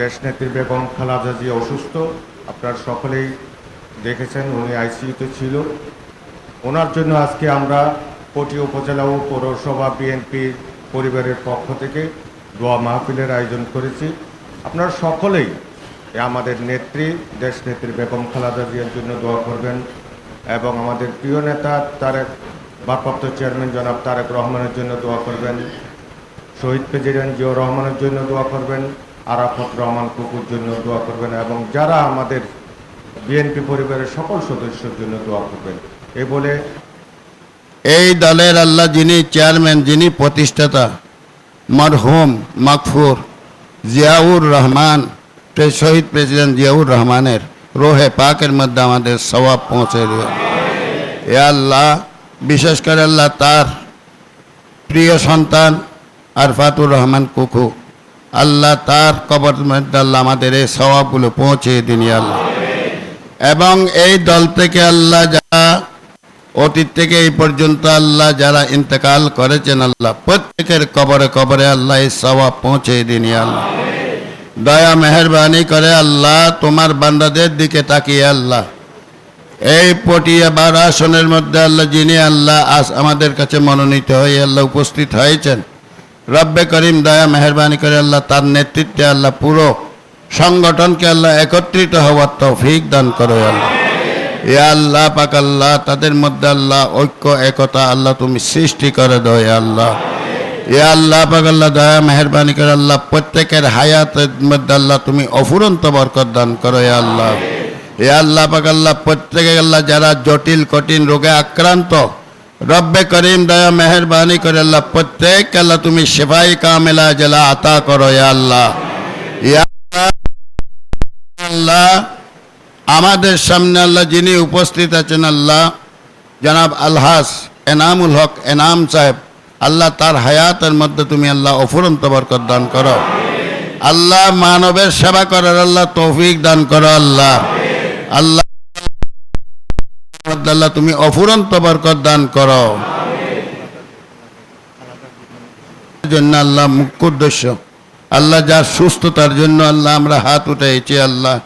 দেশনেত্রী বেগম খালাদা অসুস্থ। আপনারা সকলেই দেখেছেন, উনি আইসিইউতে ছিল। ওনার জন্য আজকে আমরা কোটি উপজেলা ও পৌরসভা বিএনপির পরিবারের পক্ষ থেকে দোয়া মাহফিলের আয়োজন করেছি। আপনারা সকলেই আমাদের নেত্রী, দেশ দেশনেত্রী বেগম খালাদা জিয়ার জন্য দোয়া করবেন এবং আমাদের প্রিয় নেতা তারেক, ভারপ্রাপ্ত চেয়ারম্যান জনাব তারেক রহমানের জন্য দোয়া করবেন। শহীদ প্রেসিডেন্ট জিয়াউর রহমানের জন্য দোয়া করবেন। আরাফত রহমান কুকুর জন্য দোয়া করবেন এবং যারা আমাদের বিএনপি পরিবারের সকল সদস্যের জন্য দোয়া করবেন। এ বলে এই দলের আল্লাহ যিনি চেয়ারম্যান, যিনি প্রতিষ্ঠাতা, মরহুম মাকফুর জিয়াউর রহমান শহীদ প্রেসিডেন্ট জিয়াউর রহমানের রোহে পাকের মধ্যে আমাদের সবাব পৌঁছে দেবে। এ আল্লাহ, বিশেষ করে আল্লাহ তার প্রিয় সন্তান আরফাতুর রহমান কুকু। আল্লাহ তার কবর আল্লাহ আমাদের এই সবাবগুলো পৌঁছে দিন আল্লাহ। এবং এই দল থেকে আল্লাহ যারা, অতীত থেকে এই পর্যন্ত আল্লাহ যারা ইন্তেকাল করেছেন আল্লাহ, প্রত্যেকের কবরে কবরে আল্লাহ এই সবাব পৌঁছে দিন আল্লাহ। দয়া, মেহরবানি করে আল্লাহ তোমার বান্দাদের দিকে তাকিয়ে আল্লাহ। এই পটিয়া বার আসনের মধ্যে আল্লাহ যিনি আল্লাহ আজ আমাদের কাছে মনোনীত হয়ে আল্লাহ উপস্থিত হয়েছেন। রব্বে করিম দয়া, মেহরবানি করে আল্লাহ তার নেতৃত্বে আল্লাহ পুরো সংগঠনকে আল্লাহ একত্রিত হওয়ার তৌফিক দান করো আল্লাহ। এ আল্লাহ, পাক আল্লাহ, তাদের মধ্যে আল্লাহ ঐক্য, একতা আল্লাহ তুমি সৃষ্টি করে দাও আল্লাহ। এ আল্লাহ, পাক আল্লাহ দয়া, মেহরবানি করে আল্লাহ প্রত্যেকের হায়াতের মধ্যে আল্লাহ তুমি অফুরন্ত বরকত দান করো আল্লাহ। এ আল্লাহ, পাক আল্লাহ প্রত্যেকে আল্লাহ যারা জটিল, কঠিন রোগে আক্রান্ত রব্বে করিম দয়া, মেহরবানি করে আল্লাহ প্রত্যেক আল্লাহ তুমি সেফাই কামেলা জেলা আতা করো আল্লাহ। আল্লাহ, আমাদের সামনে আল্লাহ যিনি উপস্থিত আছেন আল্লাহ, জনাব আলহাস এনামুল হক এনাম সাহেব, আল্লাহ তার হায়াতের মধ্যে তুমি আল্লাহ অফুরন্ত বরকত দান করো। আল্লাহ মানবের সেবা করার আল্লাহ তৌফিক দান করো, আল্লাহ। আল্লাহ আল্লাহ তুমি অফুরন্ত বরকত দান করো। জন্য আল্লাহ মুখ্য উদ্দেশ্য আল্লাহ যার সুস্থতার জন্য আল্লাহ আমরা হাত উঠাইছি আল্লাহ।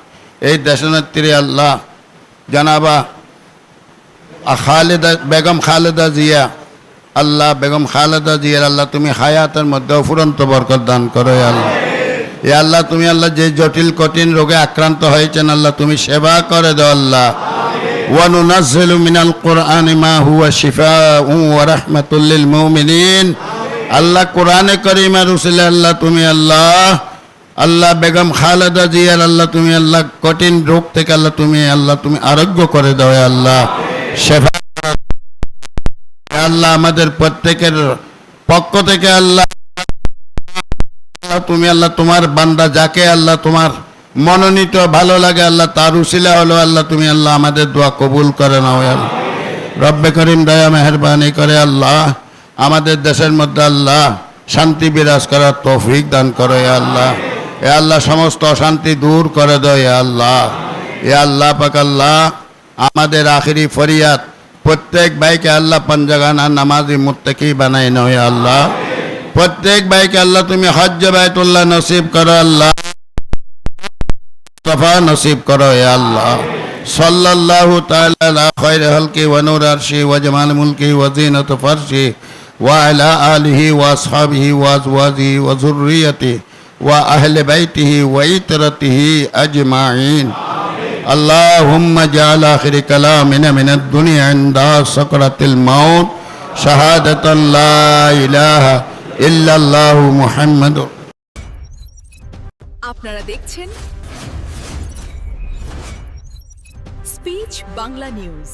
এই দেশনেত্রী আল্লাহ, জানাবা খালেদা, বেগম খালেদা জিয়া, আল্লাহ বেগম খালেদা জিয়ার আল্লাহ তুমি হায়াতের মধ্যে অফুরন্ত বরকত দান করো আল্লাহ। এ আল্লাহ, তুমি আল্লাহ যে জটিল, কঠিন রোগে আক্রান্ত হয়েছেন, আল্লাহ তুমি সেবা করে দাও আল্লাহ। وننزل من القرآن ما هو شفاء ورحمة للمؤمنين আল্লাহ কোরআনে করিমা রসুল আল্লাহ তুমি আল্লাহ আল্লাহ বেগম খালেদা জিয়ার আল্লাহ তুমি আল্লাহ কঠিন রোগ থেকে আল্লাহ তুমি আল্লাহ তুমি আরোগ্য করে দাও এ আল্লাহ সেবা এ আল্লাহ আমাদের প্রত্যেকের পক্ষ থেকে আল্লাহ আল্লাহ তুমি আল্লাহ তোমার বান্দা যাকে আল্লাহ তোমার মনোনীত, ভালো লাগে, আল্লাহ তার উসিলা হলো, আল্লাহ তুমি আল্লাহ আমাদের দোয়া কবুল করে নাও রব্বে করিম, দয়া, মেহরবানি করে, আল্লাহ। আমাদের দেশের মধ্যে আল্লাহ শান্তি বিরাজ করার তৌফিক দান করো এ আল্লাহ। এ আল্লাহ, সমস্ত অশান্তি দূর করে দাও এ আল্লাহ। এ আল্লাহ পাক, আল্লাহ, আমাদের আখিরি ফরিয়াদ, প্রত্যেক ভাইকে আল্লাহ পঞ্জাগানা নামাজি মুত্তাকি বানাই নয় আল্লাহ। প্রত্যেক ভাইকে আল্লাহ তুমি হজ্জ বাইতুল্লাহ নসিব করো, আল্লাহ। মুস্তফা নসিব করো এ আল্লাহ সাল্লাল্লাহু তাআলা আলা খায়রি হালকি ওয়া নূর আরশি ওয়া জামাল মুলকি ওয়া জিনাত ফারশি ওয়া আলা আলিহি ওয়া আসহাবিহি ওয়া আজওয়াজিহি ওয়া যুররিয়াতিহি ওয়া আহলি বাইতিহি ওয়া ইতরাতিহি আজমাইন اللهم اجعل آخر كلامنا من الدنيا عند سكرة الموت شهادة لا إله إلا الله محمد আপনারা দেখছেন স্পিচ বাংলা নিউজ